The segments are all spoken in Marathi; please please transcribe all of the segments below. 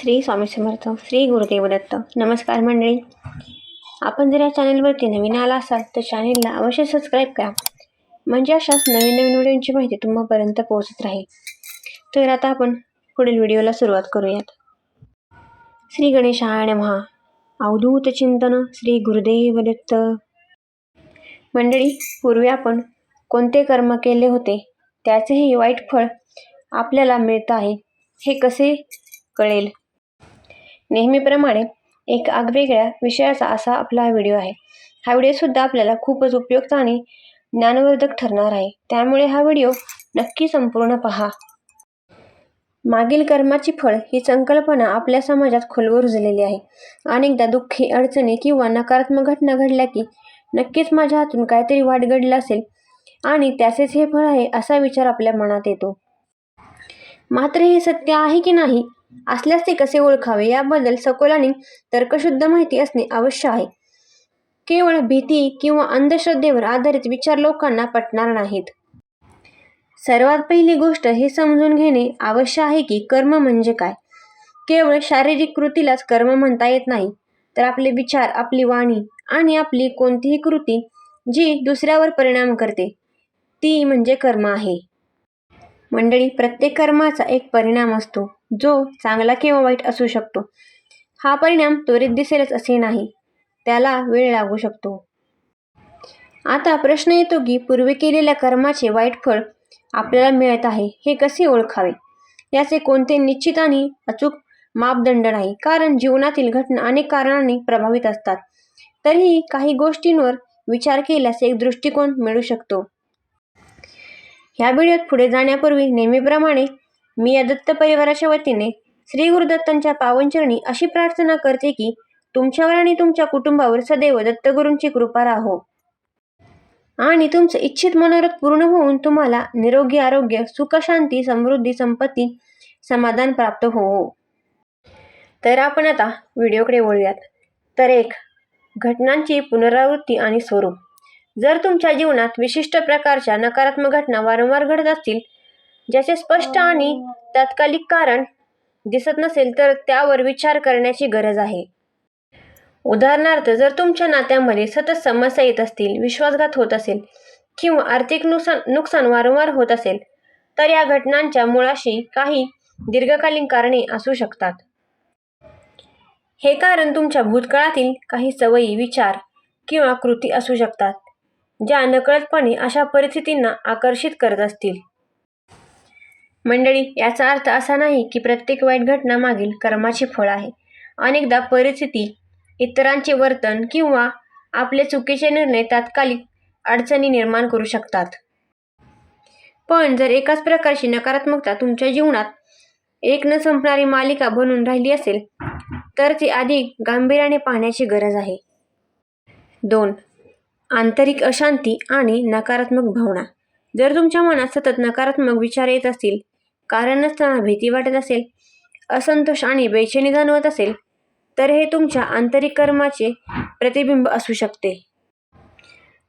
श्री स्वामी समर्थ श्री गुरुदेवदत्त नमस्कार मंडळी. आपण जर या चॅनलवरती नवीन आला असाल तर चॅनेलला अवश्य सबस्क्राईब करा. म्हणजे अशाच नवीन नवीन व्हिडिओंची माहिती तुम्हापर्यंत पोहोचत राहील. तर आता आपण पुढील व्हिडिओला सुरुवात करूयात. श्री गणेशाय महा अवधूत चिंतन श्री गुरुदेवदत्त मंडळी पूर्वी आपण कोणते कर्म केले होते? त्याचेही वाईट फळ आपल्याला मिळत आहे. हे कसे कळेल? नेहमीप्रमाणे एक आगवेगळ्या विषयाचा असा आपला हा व्हिडिओ आहे. हा व्हिडिओसुद्धा आपल्याला खूपच उपयुक्त आणि ज्ञानवर्धक ठरणार आहे. त्यामुळे हा व्हिडिओ नक्की संपूर्ण पहा. मागील कर्माची फळ ही संकल्पना आपल्या समाजात खोलवर रुजलेली आहे. अनेकदा दुःखी अडचणी किंवा नकारात्मक घटना घडल्या की नक्कीच माझ्या हातून काहीतरी वाट घडलं असेल आणि त्याचेच हे फळ आहे असा विचार आपल्या मनात येतो. मात्र हे सत्य आहे की नाही असल्यास ते कसे ओळखावे? याबद्दल सखोल आणि तर्कशुद्ध माहिती असणे आवश्यक आहे. केवळ भीती किंवा अंधश्रद्धेवर आधारित विचार लोकांना पटणार नाहीत. सर्वात पहिली गोष्ट हे समजून घेणे आवश्यक आहे की कर्म म्हणजे काय? केवळ शारीरिक कृतीलाच कर्म म्हणता येत नाही तर आपले विचार आपली वाणी आणि आपली कोणतीही कृती जी दुसऱ्यावर परिणाम करते ती म्हणजे कर्म आहे. मंडळी प्रत्येक कर्माचा एक परिणाम असतो. जो चांगला किंवा वाईट असू शकतो. हा परिणाम त्वरित दिसेलच असे नाही. त्याला वेळ लागू शकतो. आता प्रश्न येतो की पूर्वी केलेल्या कर्माचे वाईट फळ आपल्याला मिळत आहे हे कसे ओळखावे? याचे कोणते निश्चित आणि अचूक मापदंड नाही कारण जीवनातील घटना अनेक कारणांनी प्रभावित असतात. तरीही काही गोष्टींवर विचार केल्यास एक दृष्टिकोन मिळू शकतो. ह्या व्हिडिओत पुढे जाण्यापूर्वी नेहमीप्रमाणे मी या दत्त परिवाराच्या वतीने श्री गुरुदत्तांच्या पावनचरणी अशी प्रार्थना करते की तुमच्यावर आणि तुमच्या कुटुंबावर सदैव दत्तगुरूंची कृपा राहो. आणि तुमचं इच्छित मनोरथ पूर्ण होऊन तुम्हाला निरोगी आरोग्य सुखशांती समृद्धी संपत्ती समाधान प्राप्त हो. तर आपण आता व्हिडिओकडे वळूयात. तर एक घटनांची पुनरावृत्ती आणि स्वरूप. जर तुमच्या जीवनात विशिष्ट प्रकारच्या नकारात्मक घटना वारंवार घडत असतील ज्याचे स्पष्ट आणि तात्कालिक कारण दिसत नसेल तर त्यावर विचार करण्याची गरज आहे. उदाहरणार्थ जर तुमच्या नात्यामध्ये सतत समस्या येत असतील विश्वासघात होत असेल किंवा आर्थिक नुकसान नुकसान वारंवार होत असेल तर या घटनांच्या मुळाशी काही दीर्घकालीन कारणे असू शकतात. हे कारण तुमच्या भूतकाळातील काही सवयी विचार किंवा कृती असू शकतात ज्या नकळतपणे अशा परिस्थितींना आकर्षित करत असतील. मंडळी याचा अर्थ असा नाही की प्रत्येक वाईट घटना मागील कर्माचे फळ आहे. अनेकदा परिस्थिती इतरांचे वर्तन किंवा आपले चुकीचे निर्णय तात्कालिक अडचणी निर्माण करू शकतात. पण जर एकाच प्रकारची नकारात्मकता तुमच्या जीवनात एक न संपणारी मालिका बनून राहिली असेल तर ती अधिक गांभीर्याने पाहण्याची गरज आहे. दोन आंतरिक अशांती आणि नकारात्मक भावना. जर तुमच्या मनात सतत नकारात्मक विचार येत असतील कारण नसताना भीती वाटत असेल. असंतोष आणि बेचैनी जाणवत असेल तर हे तुमच्या आंतरिक कर्माचे प्रतिबिंब असू शकते.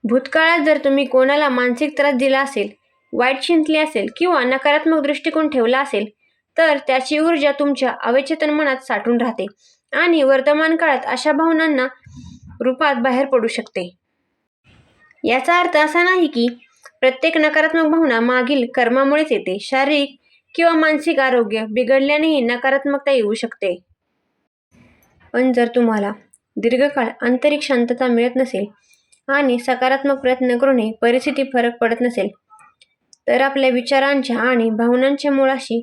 भूतकाळात जर तुम्ही कोणाला मानसिक त्रास दिला असेल वाईट चिंतले असेल किंवा नकारात्मक दृष्टिकोन ठेवला असेल तर त्याची ऊर्जा तुमच्या अवचेतन मनात साठून राहते आणि वर्तमान काळात अशा भावनांना रूपात बाहेर पडू शकते. याचा अर्थ असा नाही की प्रत्येक नकारात्मक भावना मागील कर्मामुळेच येते. शारीरिक किंवा मानसिक आरोग्य बिघडल्यानेही नकारात्मकता येऊ शकते. पण जर तुम्हाला दीर्घकाळ आंतरिक शांतता मिळत नसेल आणि सकारात्मक प्रयत्न करूनही परिस्थिती फरक पडत नसेल तर आपल्या विचारांच्या आणि भावनांच्या मुळाशी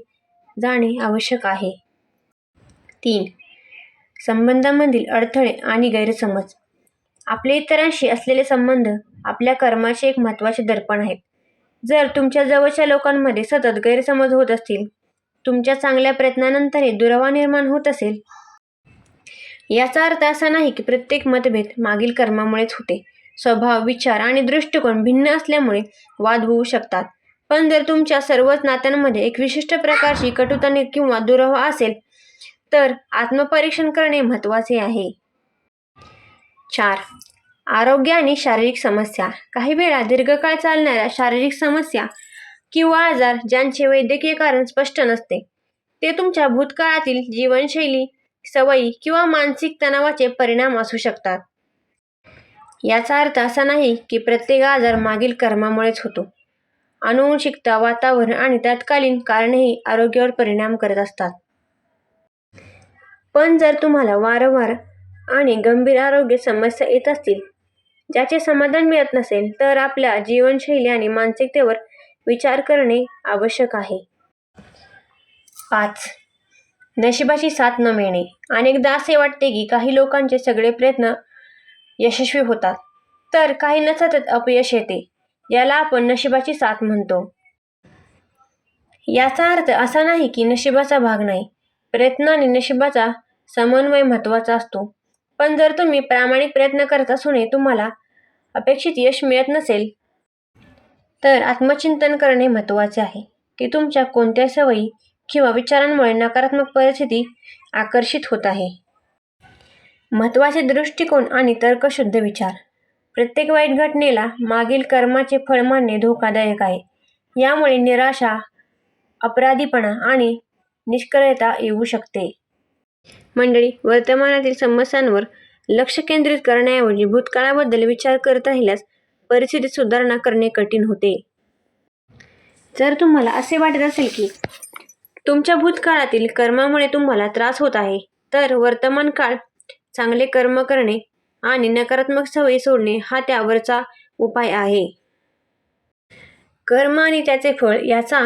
जाणे आवश्यक आहे. तीन संबंधांमधील अडथळे आणि गैरसमज. आपले इतरांशी असलेले संबंध आपल्या कर्माचे एक महत्त्वाचे दर्पण आहेत. जर तुमच्या जवळच्या लोकांमध्ये सतत गैरसमज होत असतील तुमच्या चांगल्या प्रयत्नानंतरही दुरावा निर्माण होत असेल. याचा अर्थ असा नाही की प्रत्येक मतभेद मागील कर्मामुळेच होते. स्वभाव विचार आणि दृष्टिकोन भिन्न असल्यामुळे वाद होऊ शकतात. पण जर तुमच्या सर्वच नात्यांमध्ये एक विशिष्ट प्रकारची कटुता किंवा दुरावा असेल तर आत्मपरीक्षण करणे महत्त्वाचे आहे. चार आरोग्य आणि शारीरिक समस्या. काही वेळा दीर्घकाळ चालणाऱ्या शारीरिक समस्या किंवा आजार ज्यांचे वैद्यकीय कारण स्पष्ट नसते. ते तुमच्या भूतकाळातील जीवनशैली सवयी किंवा मानसिक तणावाचे परिणाम असू शकतात. याचा अर्थ असा नाही की प्रत्येक आजार मागील कर्मामुळेच होतो. अनुवंशिकता वातावरण आणि तत्कालीन कारणेही आरोग्यावर परिणाम करत असतात. पण जर तुम्हाला वारंवार आणि गंभीर आरोग्य समस्या येत असतील ज्याचे समाधान मिळत नसेल तर आपल्या जीवनशैली आणि मानसिकतेवर विचार करणे आवश्यक आहे. पाच. नशिबाची साथ न मिळणे. अनेकदा असे वाटते की काही लोकांचे सगळे प्रयत्न यशस्वी होतात तर काहींना सतत अपयश येते. याला आपण नशिबाची साथ म्हणतो. याचा अर्थ असा नाही की नशिबाचा भाग नाही. प्रयत्न आणि नशिबाचा समन्वय महत्त्वाचा असतो. पण जर तुम्ही प्रामाणिक प्रयत्न करत असूनही तुम्हाला अपेक्षित यश मिळत नसेल तर आत्मचिंतन करणे महत्त्वाचे आहे की तुमच्या कोणत्या सवयी किंवा विचारांमुळे नकारात्मक परिस्थिती आकर्षित होत आहे. महत्त्वाचे दृष्टिकोन आणि तर्कशुद्ध विचार. प्रत्येक वाईट घटनेला मागील कर्माचे फळ मानणे धोकादायक आहे. यामुळे निराशा अपराधीपणा आणि निष्क्रियता येऊ शकते. मंडळी वर्तमानातील समस्यांवर लक्ष केंद्रित करण्याऐवजी भूतकाळाबद्दल विचार करत राहिल्यास परिस्थितीत सुधारणा करणे कठीण होते. जर तुम्हाला असे वाटत असेल की तुमच्या भूतकाळातील कर्मामुळे तुम्हाला त्रास होत आहे तर वर्तमान काळ चांगले कर्म करणे आणि नकारात्मक सवयी सोडणे हा त्यावरचा उपाय आहे. कर्म आणि त्याचे फळ याचा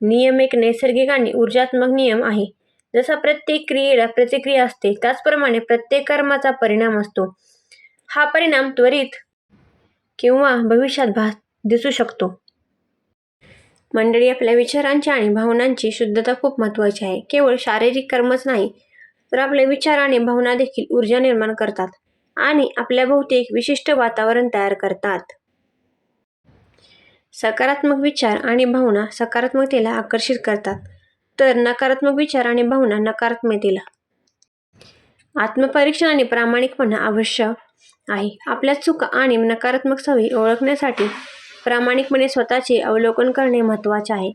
नियम एक नैसर्गिक आणि ऊर्जात्मक नियम आहे. जसा प्रत्येक क्रियेला प्रतिक्रिया असते त्याचप्रमाणे प्रत्येक कर्माचा परिणाम असतो. हा परिणाम त्वरित किंवा भविष्यात भास दिसू शकतो. मंडळी आपल्या विचारांची आणि भावनांची शुद्धता खूप महत्त्वाची आहे. केवळ शारीरिक कर्मच नाही तर आपले विचार आणि भावना देखील ऊर्जा निर्माण करतात आणि आपल्या भोवती एक विशिष्ट वातावरण तयार करतात. सकारात्मक विचार आणि भावना सकारात्मकतेला आकर्षित करतात. तर नकारात्मक विचार आणि भावना नकारात्मकतेला आत्मपरीक्षण आणि प्रामाणिकपणा आवश्यक आहे. आपल्या चुका आणि नकारात्मक सवयी ओळखण्यासाठी प्रामाणिकपणे स्वतःचे अवलोकन करणे महत्त्वाचे आहे.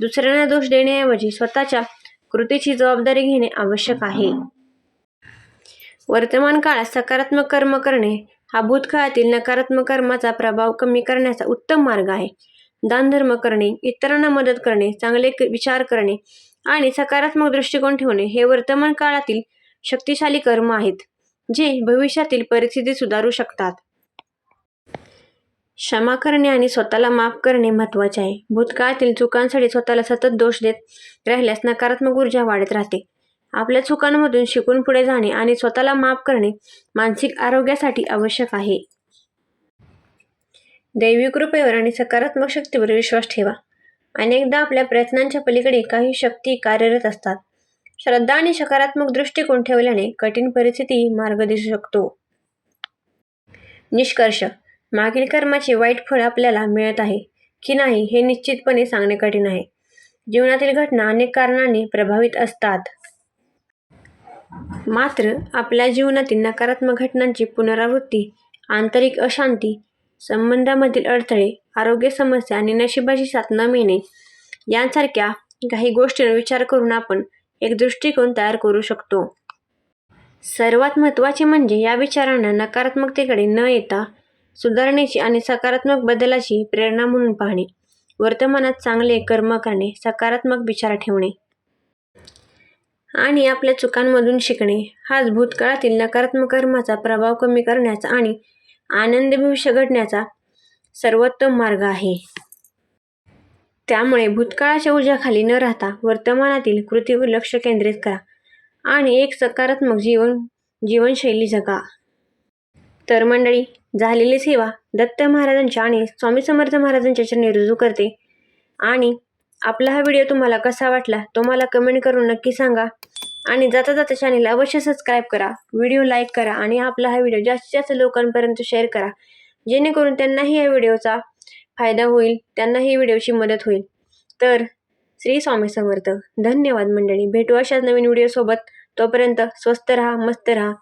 दुसऱ्यांना दोष देण्याऐवजी स्वतःच्या कृतीची जबाबदारी घेणे आवश्यक आहे. वर्तमान काळात सकारात्मक कर्म करणे हा भूतकाळातील नकारात्मक कर्माचा प्रभाव कमी करण्याचा उत्तम मार्ग आहे. दानधर्म करणे इतरांना मदत करणे चांगले विचार करणे आणि सकारात्मक दृष्टिकोन ठेवणे हे वर्तमान काळातील शक्तिशाली कर्म आहेत जे भविष्यातील परिस्थिती सुधारू शकतात. क्षमा करणे आणि स्वतःला माफ करणे महत्त्वाचे आहे. भूतकाळातील चुकांसाठी स्वतःला सतत दोष देत राहिल्यास नकारात्मक ऊर्जा वाढत राहते. आपल्या चुकांमधून शिकून पुढे जाणे आणि स्वतःला माफ करणे मानसिक आरोग्यासाठी आवश्यक आहे. दैवी कृपेवर आणि सकारात्मक शक्तीवर विश्वास ठेवा. अनेकदा आपल्या प्रयत्नांच्या पलीकडे काही शक्ती कार्यरत असतात. श्रद्धा आणि सकारात्मक दृष्टिकोन ठेवल्याने कठीण परिस्थिती मार्ग दिसू शकतो. निष्कर्ष. मागील कर्माचे वाईट फळ आपल्याला मिळत आहे की नाही हे निश्चितपणे सांगणे कठीण आहे. जीवनातील घटना अनेक कारणांनी प्रभावित असतात. मात्र आपल्या जीवनातील नकारात्मक घटनांची पुनरावृत्ती आंतरिक अशांती संबंधामधील अडथळे आरोग्य समस्या आणि नशिबाची साथ न मिळणे यांसारख्या काही गोष्टींवर विचार करून आपण एक दृष्टिकोन तयार करू शकतो. सर्वात महत्त्वाचे म्हणजे या विचारांना नकारात्मकतेकडे न येता सुधारणेची आणि सकारात्मक बदलाची प्रेरणा म्हणून पाहणे. वर्तमानात चांगले कर्म करणे सकारात्मक विचार ठेवणे. आणि आपल्या चुकांमधून शिकणे. हाच भूतकाळातील नकारात्मक कर्माचा प्रभाव कमी करण्याचा आणि आनंद भविष्य घडण्याचा सर्वोत्तम मार्ग आहे. त्यामुळे भूतकाळाच्या ऊर्जाखाली न राहता वर्तमानातील कृतीवर लक्ष केंद्रित करा आणि एक सकारात्मक जीवन जीवनशैली जगा. तर मंडळी झालेली सेवा दत्त महाराजांच्या आणि स्वामी समर्थ महाराजांच्या चरणी रुजू करते. आणि आपला हा व्हिडिओ तुम्हाला कसा वाटला तो मला कमेंट करून नक्की सांगा. आणि जाता जाता चॅनेल अवश्य सबस्क्राईब करा. व्हिडिओ लाईक करा आणि आपला हा व्हिडिओ जास्तीत जास्त लोकांपर्यंत शेअर करा. जेणेकरून त्यांनाही या व्हिडिओचा फायदा होईल त्यांनाही व्हिडिओची मदत होईल. तर श्री स्वामी समर्थ. धन्यवाद मंडळी. भेटू अशाच नवीन व्हिडिओसोबत तोपर्यंत स्वस्त रहा मस्त रहा.